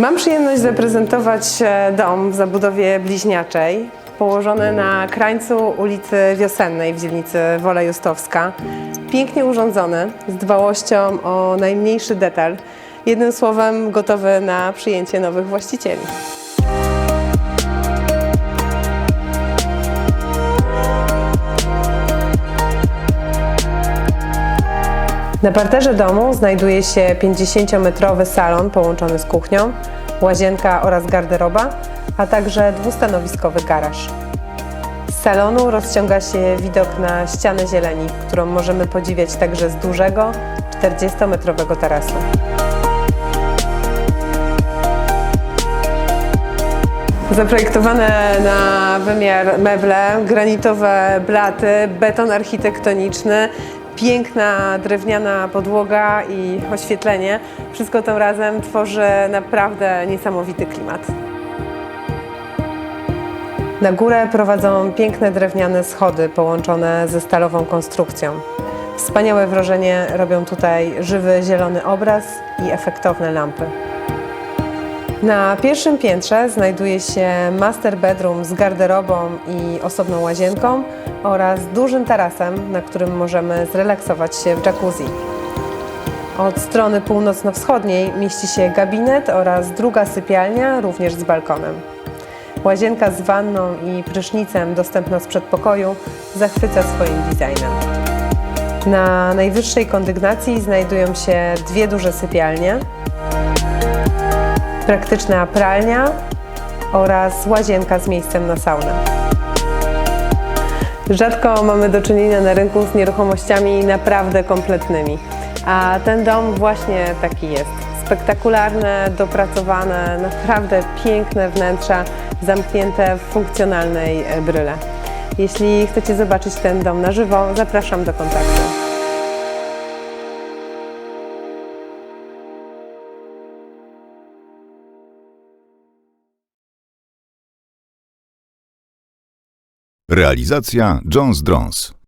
Mam przyjemność zaprezentować e, dom w zabudowie bliźniaczej, położony na krańcu ulicy Wiosennej w dzielnicy Wola Justowska. Pięknie urządzony, z dbałością o najmniejszy detal. Jednym słowem, gotowy na przyjęcie nowych właścicieli. Na parterze domu znajduje się 50-metrowy salon połączony z kuchnią, łazienka oraz garderoba, a także dwustanowiskowy garaż. Z salonu rozciąga się widok na ścianę zieleni, którą możemy podziwiać także z dużego, 40-metrowego tarasu. Zaprojektowane na wymiar meble, granitowe blaty, beton architektoniczny, piękna drewniana podłoga i oświetlenie. Wszystko to razem tworzy naprawdę niesamowity klimat. Na górę prowadzą piękne drewniane schody połączone ze stalową konstrukcją. Wspaniałe wrażenie robią tutaj żywy zielony obraz i efektowne lampy. Na pierwszym piętrze znajduje się master bedroom z garderobą i osobną łazienką oraz dużym tarasem, na którym możemy zrelaksować się w jacuzzi. Od strony północno-wschodniej mieści się gabinet oraz druga sypialnia, również z balkonem. Łazienka z wanną i prysznicem dostępna z przedpokoju zachwyca swoim designem. Na najwyższej kondygnacji znajdują się dwie duże sypialnie, praktyczna pralnia oraz łazienka z miejscem na saunę. Rzadko mamy do czynienia na rynku z nieruchomościami naprawdę kompletnymi, a ten dom właśnie taki jest. Spektakularne, dopracowane, naprawdę piękne wnętrza zamknięte w funkcjonalnej bryle. Jeśli chcecie zobaczyć ten dom na żywo, zapraszam do kontaktu. Realizacja Jones Drons.